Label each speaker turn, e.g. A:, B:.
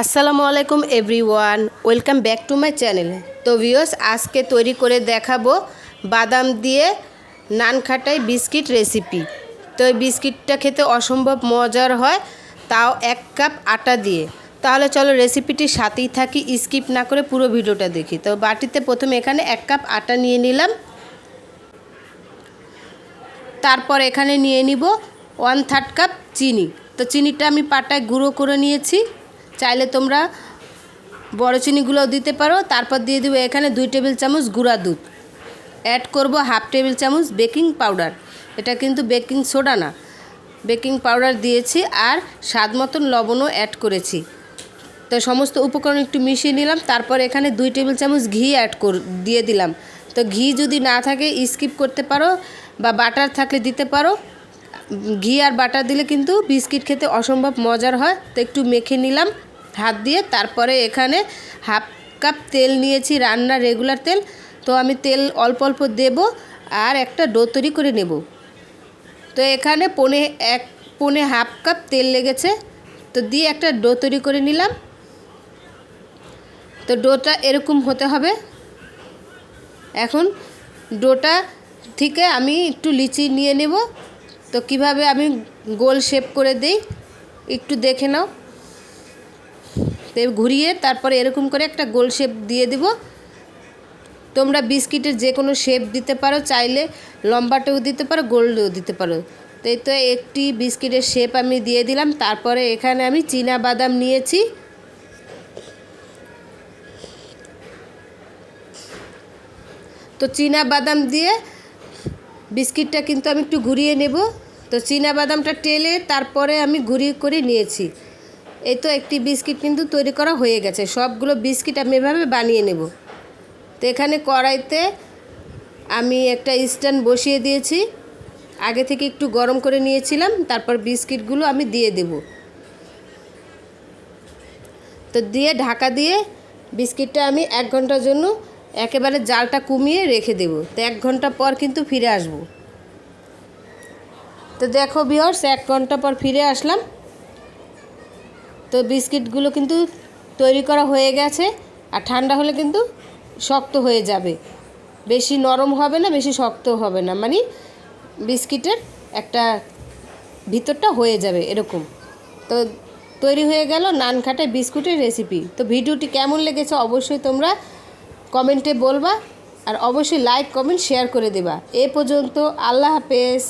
A: আসসালামু আলাইকুম everyone, welcome back to my channel. তো ভিওস আজকে তৈরি করে দেখাবো বাদাম দিয়ে নান খাটাই বিস্কিট রেসিপি। তো এই বিস্কিটটা খেতে অসম্ভব মজার হয়, তাও এক কাপ আটা দিয়ে। তাহলে চলো রেসিপিটির সাথেই থাকি, স্কিপ না করে পুরো ভিডিওটা দেখি। তো বাটিতে প্রথমে এখানে এক কাপ আটা নিয়ে নিলাম। তারপর এখানে নিয়ে নিব ওয়ান থার্ড কাপ চিনি। তো চিনিটা আমি পাটায় গুঁড়ো করে নিয়েছি। চাইলে তোমরা বড় চিনিগুলোও দিতে পারো। তারপর দিয়ে দেবো এখানে দুই টেবিল চামচ গুঁড়া দুধ। অ্যাড করব হাফ টেবিল চামচ বেকিং পাউডার। এটা কিন্তু বেকিং সোডা না। বেকিং পাউডার দিয়েছি আর স্বাদ মতন লবণও অ্যাড করেছি। তো সমস্ত উপকরণ একটু মিশিয়ে নিলাম। তারপর এখানে দুই টেবিল চামচ ঘি অ্যাড কর, দিয়ে দিলাম। তো ঘি যদি না থাকে স্কিপ করতে পারো বা বাটার থাকলে দিতে পারো। ঘি আর বাটার দিলে কিন্তু বিস্কিট খেতে অসম্ভব মজার হয়। তো একটু মেখে নিলাম। হাত দিয়ে তারপরে এখানে হাফ কাপ তেল নিয়েছি রান্নার রেগুলার তেল। তো আমি তেল অল্প অল্প দেব আর একটা ডো তৈরি করে নেব। তো এখানে পনে এক, পনে হাফ কাপ তেল লেগেছে। তো দিয়ে একটা ডো তৈরি করে নিলাম। তো ডোটা এরকম হতে হবে। এখন ডোটা থেকে আমি একটু লিচি নিয়ে নেব। তো কীভাবে আমি গোল শেপ করে দেই একটু দেখে নাও। তো ঘুরিয়ে তারপরে এরকম করে একটা গোল শেপ দিয়ে দিব। তোমরা বিস্কিটের যে কোনো শেপ দিতে পারো, চাইলে লম্বাটেও দিতে পারো গোল্ডেও দিতে পারো। তো এই তো একটি বিস্কিটের শেপ আমি দিয়ে দিলাম। তারপরে এখানে আমি চীনা বাদাম নিয়েছি। তো চীনা বাদাম দিয়ে বিস্কিটটা কিন্তু আমি একটু ঘুরিয়ে নেব। তো চীনা বাদামটা টেলে তারপরে আমি ঘুরিয়ে করে নিয়েছি। এই তো একটি বিস্কিট কিন্তু তৈরি করা হয়ে গেছে। সবগুলো বিস্কিট আমি এভাবে বানিয়ে নেব। তো এখানে কড়াইতে আমি একটা স্ট্যান্ড বসিয়ে দিয়েছি। আগে থেকে একটু গরম করে নিয়েছিলাম, তারপর বিস্কিটগুলো আমি দিয়ে দেব। তো দিয়ে ঢাকা দিয়ে বিস্কিটটা আমি এক ঘণ্টার জন্য একেবারে জালটা কমিয়ে রেখে দেব। তো এক ঘণ্টা পর কিন্তু ফিরে আসব। তো দেখো বিহর্স এক ঘণ্টা পর ফিরে আসলাম। তো বিস্কিটগুলো কিন্তু তৈরি করা হয়ে গেছে, আর ঠান্ডা হলে কিন্তু শক্ত হয়ে যাবে। বেশি নরম হবে না, বেশি শক্ত হবে না মানে বিস্কিটের একটা ভিতরটা হয়ে যাবে এরকম। তো তৈরি হয়ে গেল নান খাটায় বিস্কুটের রেসিপি তো ভিডিওটি কেমন লেগেছে অবশ্যই তোমরা কমেন্টে বলবা, আর অবশ্যই লাইক কমেন্ট শেয়ার করে দেবা। এ পর্যন্ত আল্লাহ হাফেজ।